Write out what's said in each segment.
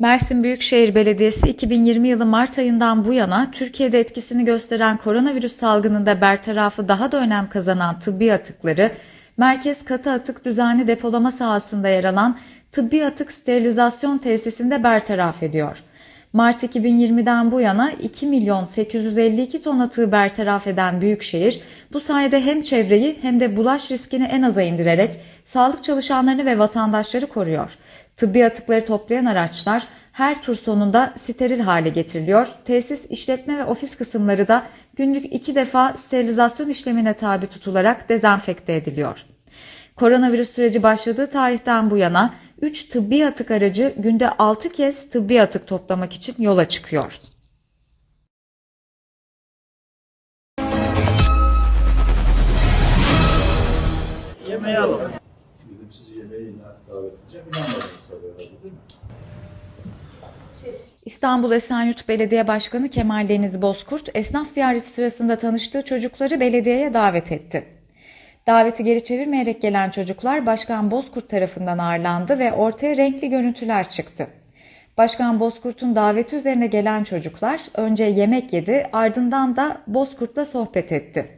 Mersin Büyükşehir Belediyesi 2020 yılı Mart ayından bu yana Türkiye'de etkisini gösteren koronavirüs salgınında bertarafı daha da önem kazanan tıbbi atıkları, merkez katı atık düzenli depolama sahasında yer alan tıbbi atık sterilizasyon tesisinde bertaraf ediyor. Mart 2020'den bu yana 2 milyon 852 ton atığı bertaraf eden Büyükşehir, bu sayede hem çevreyi hem de bulaş riskini en aza indirerek sağlık çalışanlarını ve vatandaşları koruyor. Tıbbi atıkları toplayan araçlar her tur sonunda steril hale getiriliyor. Tesis, işletme ve ofis kısımları da günlük iki defa sterilizasyon işlemine tabi tutularak dezenfekte ediliyor. Koronavirüs süreci başladığı tarihten bu yana 3 tıbbi atık aracı günde 6 kez tıbbi atık toplamak için yola çıkıyor. Yemeği alalım. Dedim sizi yemeğe davet edeceğim. İnanmadınız İstanbul Esenyurt Belediye Başkanı Kemal Deniz Bozkurt, esnaf ziyareti sırasında tanıştığı çocukları belediyeye davet etti. Daveti geri çevirmeyerek gelen çocuklar Başkan Bozkurt tarafından ağırlandı ve ortaya renkli görüntüler çıktı. Başkan Bozkurt'un daveti üzerine gelen çocuklar önce yemek yedi, ardından da Bozkurt'la sohbet etti.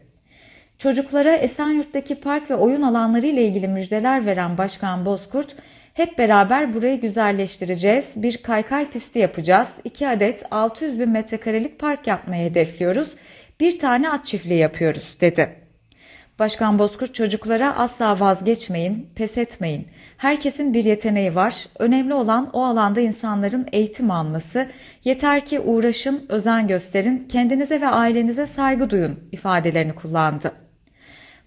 Çocuklara Esenyurt'taki park ve oyun alanları ile ilgili müjdeler veren Başkan Bozkurt, hep beraber burayı güzelleştireceğiz, bir kaykay pisti yapacağız, 2 adet 600 bin metrekarelik park yapmayı hedefliyoruz, bir tane at çiftliği yapıyoruz dedi. Başkan Bozkurt çocuklara asla vazgeçmeyin, pes etmeyin. Herkesin bir yeteneği var. Önemli olan o alanda insanların eğitim alması. Yeter ki uğraşın, özen gösterin, kendinize ve ailenize saygı duyun ifadelerini kullandı.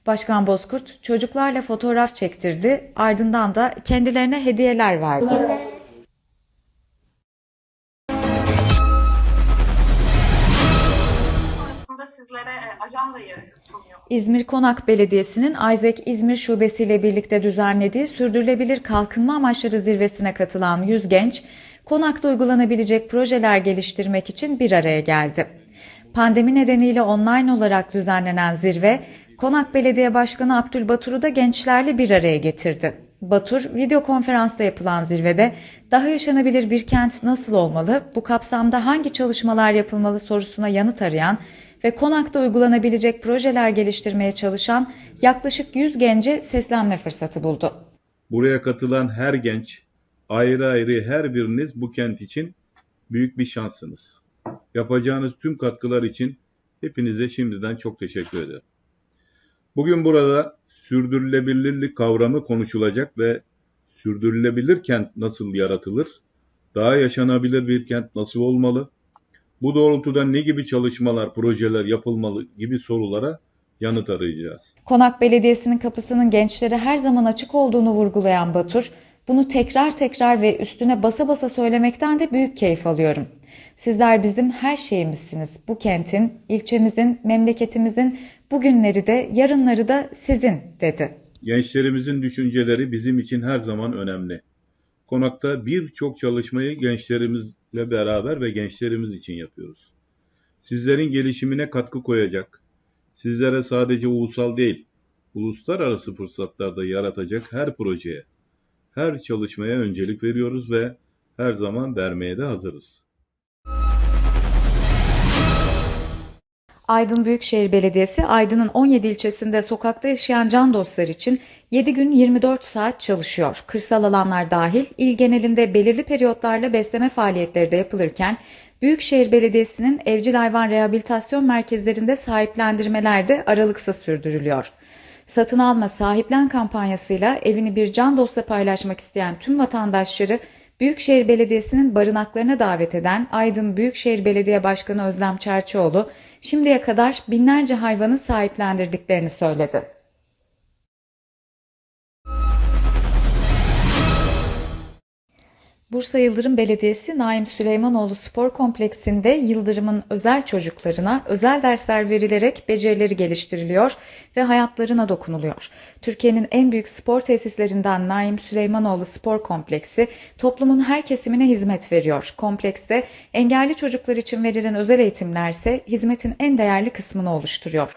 Başkan Bozkurt çocuklarla fotoğraf çektirdi, ardından da kendilerine hediyeler verdi. sizlere e, ajandayı sunuyor. İzmir Konak Belediyesi'nin Isaac İzmir Şubesi ile birlikte düzenlediği Sürdürülebilir Kalkınma Amaçları Zirvesi'ne katılan 100 genç, Konak'ta uygulanabilecek projeler geliştirmek için bir araya geldi. Pandemi nedeniyle online olarak düzenlenen zirve, Konak Belediye Başkanı Abdülbatur'u da gençlerle bir araya getirdi. Batur, video konferansta yapılan zirvede daha yaşanabilir bir kent nasıl olmalı, bu kapsamda hangi çalışmalar yapılmalı sorusuna yanıt arayan ve konakta uygulanabilecek projeler geliştirmeye çalışan yaklaşık 100 gence seslenme fırsatı buldu. Buraya katılan her genç, ayrı ayrı her biriniz bu kent için büyük bir şansınız. Yapacağınız tüm katkılar için hepinize şimdiden çok teşekkür ederim. Bugün burada sürdürülebilirlik kavramı konuşulacak ve sürdürülebilir kent nasıl yaratılır, daha yaşanabilir bir kent nasıl olmalı, bu doğrultuda ne gibi çalışmalar, projeler yapılmalı gibi sorulara yanıt arayacağız. Konak Belediyesi'nin kapısının gençlere her zaman açık olduğunu vurgulayan Batur, bunu tekrar tekrar ve üstüne basa basa söylemekten de büyük keyif alıyorum. Sizler bizim her şeyimizsiniz. Bu kentin, ilçemizin, memleketimizin bugünleri de yarınları da sizin dedi. Gençlerimizin düşünceleri bizim için her zaman önemli. Konakta birçok çalışmayı gençlerimizle beraber ve gençlerimiz için yapıyoruz. Sizlerin gelişimine katkı koyacak, sizlere sadece ulusal değil, uluslararası fırsatlar da yaratacak her projeye, her çalışmaya öncelik veriyoruz ve her zaman vermeye de hazırız. Aydın Büyükşehir Belediyesi Aydın'ın 17 ilçesinde sokakta yaşayan can dostlar için 7 gün 24 saat çalışıyor. Kırsal alanlar dahil il genelinde belirli periyotlarla besleme faaliyetleri de yapılırken Büyükşehir Belediyesi'nin evcil hayvan rehabilitasyon merkezlerinde sahiplendirmeler de aralıksız sürdürülüyor. Satın alma sahiplen kampanyasıyla evini bir can dostla paylaşmak isteyen tüm vatandaşları Büyükşehir Belediyesi'nin barınaklarına davet eden Aydın Büyükşehir Belediye Başkanı Özlem Çerçioğlu şimdiye kadar binlerce hayvanı sahiplendirdiklerini söyledi. Bursa Yıldırım Belediyesi Naim Süleymanoğlu Spor Kompleksinde Yıldırım'ın özel çocuklarına özel dersler verilerek becerileri geliştiriliyor ve hayatlarına dokunuluyor. Türkiye'nin en büyük spor tesislerinden Naim Süleymanoğlu Spor Kompleksi toplumun her kesimine hizmet veriyor. Komplekste engelli çocuklar için verilen özel eğitimler ise hizmetin en değerli kısmını oluşturuyor.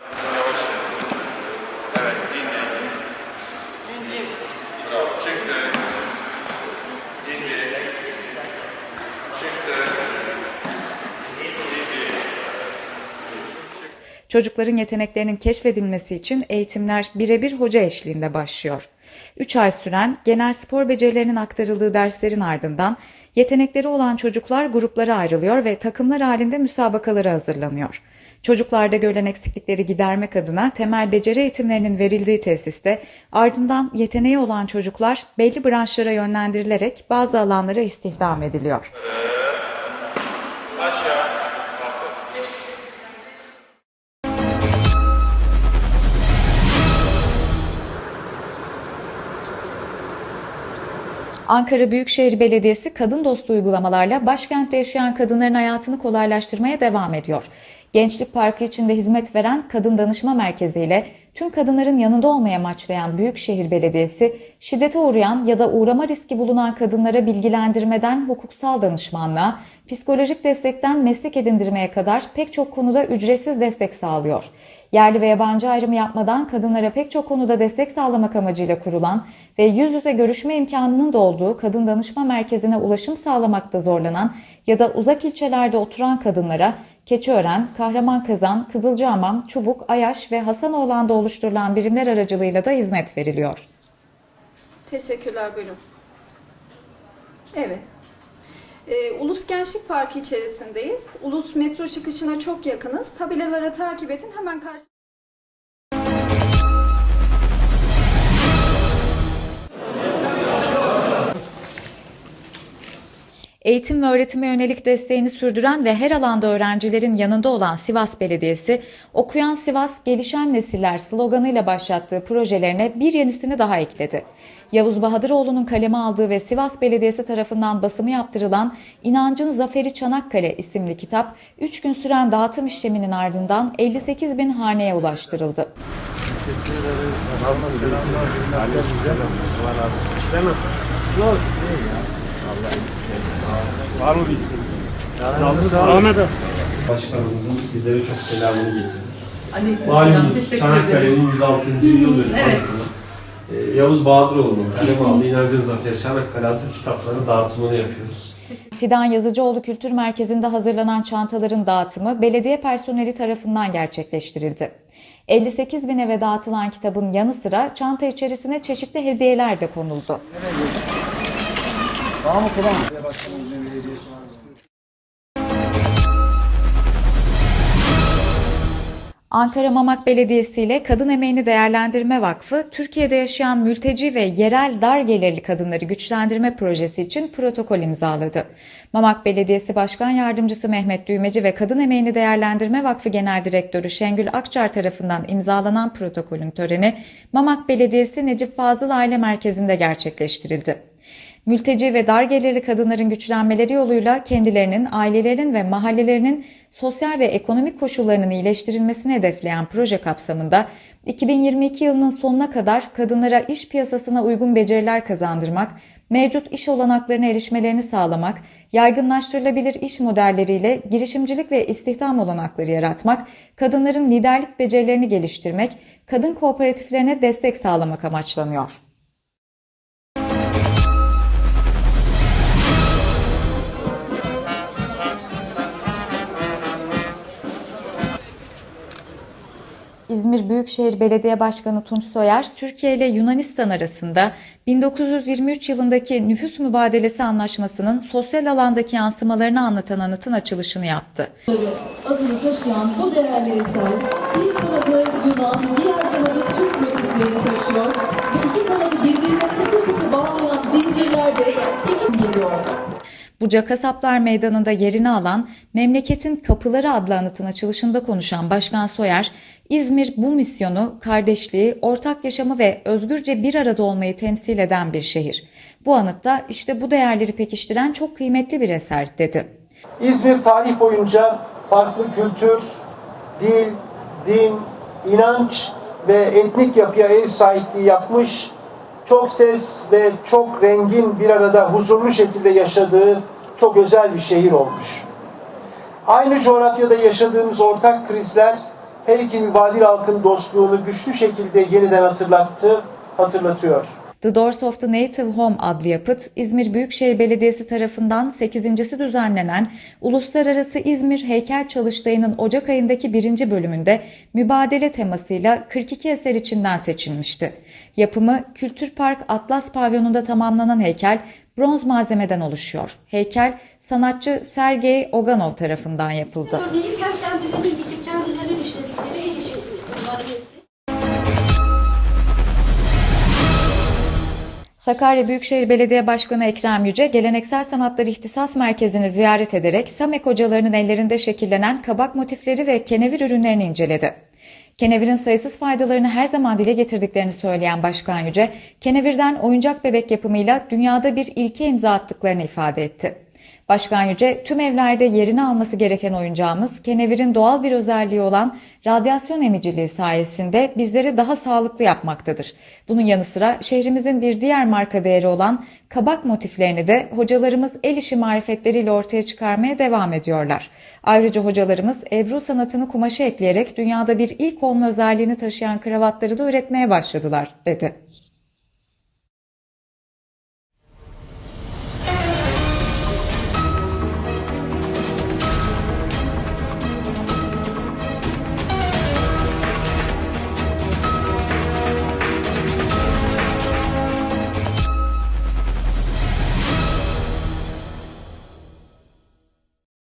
Çocukların yeteneklerinin keşfedilmesi için eğitimler birebir hoca eşliğinde başlıyor. 3 ay süren genel spor becerilerinin aktarıldığı derslerin ardından yetenekleri olan çocuklar gruplara ayrılıyor ve takımlar halinde müsabakalara hazırlanıyor. Çocuklarda görülen eksiklikleri gidermek adına temel beceri eğitimlerinin verildiği tesiste ardından yeteneği olan çocuklar belli branşlara yönlendirilerek bazı alanlara istihdam ediliyor. Ankara Büyükşehir Belediyesi kadın dostu uygulamalarla başkentte yaşayan kadınların hayatını kolaylaştırmaya devam ediyor. Gençlik Parkı içinde hizmet veren Kadın Danışma Merkezi ile tüm kadınların yanında olmaya amaçlayan Büyükşehir Belediyesi, şiddete uğrayan ya da uğrama riski bulunan kadınlara bilgilendirmeden hukuksal danışmanlığa, psikolojik destekten meslek edindirmeye kadar pek çok konuda ücretsiz destek sağlıyor. Yerli ve yabancı ayrımı yapmadan kadınlara pek çok konuda destek sağlamak amacıyla kurulan ve yüz yüze görüşme imkanının da olduğu kadın danışma merkezine ulaşım sağlamakta zorlanan ya da uzak ilçelerde oturan kadınlara Keçiören, Kahramankazan, Kızılcahamam, Çubuk, Ayaş ve Hasanoğlan'da oluşturulan birimler aracılığıyla da hizmet veriliyor. Teşekkürler buyurun. Evet. Ee, Ulus Gençlik Parkı içerisindeyiz. Ulus metro çıkışına çok yakınız. Tabelaları takip edin. Hemen karşı Eğitim ve öğretime yönelik desteğini sürdüren ve her alanda öğrencilerin yanında olan Sivas Belediyesi, Okuyan Sivas, Gelişen Nesiller sloganıyla başlattığı projelerine bir yenisini daha ekledi. Yavuz Bahadıroğlu'nun kaleme aldığı ve Sivas Belediyesi tarafından basımı yaptırılan İnancın Zaferi Çanakkale isimli kitap, 3 gün süren dağıtım işleminin ardından 58 bin haneye ulaştırıldı. Var mı bir isteğin? Ahmet'e. Başkanımızın sizlere çok selamını getirdik. Aleykümselam. Malumunuz Teşekkür Çanakkale'nin ederiz. 106. yıl dönümü Evet. anısına e, Yavuz Bahadıroğlu'nun kaleme aldığı İnancın Zaferi Çanakkale adlı kitapların dağıtımını yapıyoruz. Fidan Yazıcıoğlu Kültür Merkezi'nde hazırlanan çantaların dağıtımı belediye personeli tarafından gerçekleştirildi. 58 bin eve dağıtılan kitabın yanı sıra çanta içerisine çeşitli hediyeler de konuldu. Ankara Mamak Belediyesi ile Kadın Emeğini Değerlendirme Vakfı, Türkiye'de yaşayan mülteci ve yerel dar gelirli kadınları güçlendirme projesi için protokol imzaladı. Mamak Belediyesi Başkan Yardımcısı Mehmet Düğmeci ve Kadın Emeğini Değerlendirme Vakfı Genel Direktörü Şengül Akçar tarafından imzalanan protokolün töreni Mamak Belediyesi Necip Fazıl Aile Merkezi'nde gerçekleştirildi. Mülteci ve dar gelirli kadınların güçlenmeleri yoluyla kendilerinin, ailelerin ve mahallelerinin sosyal ve ekonomik koşullarının iyileştirilmesini hedefleyen proje kapsamında 2022 yılının sonuna kadar kadınlara iş piyasasına uygun beceriler kazandırmak, mevcut iş olanaklarına erişmelerini sağlamak, yaygınlaştırılabilir iş modelleriyle girişimcilik ve istihdam olanakları yaratmak, kadınların liderlik becerilerini geliştirmek, kadın kooperatiflerine destek sağlamak amaçlanıyor. İzmir Büyükşehir Belediye Başkanı Tunç Soyer, Türkiye ile Yunanistan arasında 1923 yılındaki nüfus mübadelesi anlaşmasının sosyal alandaki yansımalarını anlatan anıtın açılışını yaptı. adını taşıyan bu değerli eser bir kanadı Yunan, diğer kanadı Türk motiflerini taşıyor ve iki kanadı birbirine sıkı sıkı bağlayan zincirlerde iki geliyor. Buca Kasaplar Meydanı'nda yerini alan Memleketin Kapıları adlı anıtın açılışında konuşan Başkan Soyer, İzmir bu misyonu, kardeşliği, ortak yaşamı ve özgürce bir arada olmayı temsil eden bir şehir. Bu anıtta işte bu değerleri pekiştiren çok kıymetli bir eser dedi. İzmir tarih boyunca farklı kültür, dil, din, inanç ve etnik yapıya ev sahipliği yapmış, çok ses ve çok rengin bir arada huzurlu şekilde yaşadığı çok özel bir şehir olmuş. Aynı coğrafyada yaşadığımız ortak krizler her iki mübadil halkın dostluğunu güçlü şekilde yeniden hatırlattı, hatırlatıyor. The Doors of the Native Home adlı yapıt, İzmir Büyükşehir Belediyesi tarafından 8.si düzenlenen Uluslararası İzmir Heykel Çalıştayı'nın Ocak ayındaki birinci bölümünde mübadele temasıyla 42 eser içinden seçilmişti. Yapımı Kültür Park Atlas Pavyonu'nda tamamlanan heykel bronz malzemeden oluşuyor. Heykel sanatçı Sergey Oganov tarafından yapıldı. Sakarya Büyükşehir Belediye Başkanı Ekrem Yüce, Geleneksel Sanatlar İhtisas Merkezi'ni ziyaret ederek Samek hocalarının ellerinde şekillenen kabak motifleri ve kenevir ürünlerini inceledi. Kenevirin sayısız faydalarını her zaman dile getirdiklerini söyleyen Başkan Yüce, kenevirden oyuncak bebek yapımıyla dünyada bir ilke imza attıklarını ifade etti. Başkan Yüce, tüm evlerde yerini alması gereken oyuncağımız, kenevirin doğal bir özelliği olan radyasyon emiciliği sayesinde bizleri daha sağlıklı yapmaktadır. Bunun yanı sıra şehrimizin bir diğer marka değeri olan kabak motiflerini de hocalarımız el işi marifetleriyle ortaya çıkarmaya devam ediyorlar. Ayrıca hocalarımız Ebru sanatını kumaşa ekleyerek dünyada bir ilk olma özelliğini taşıyan kravatları da üretmeye başladılar, dedi.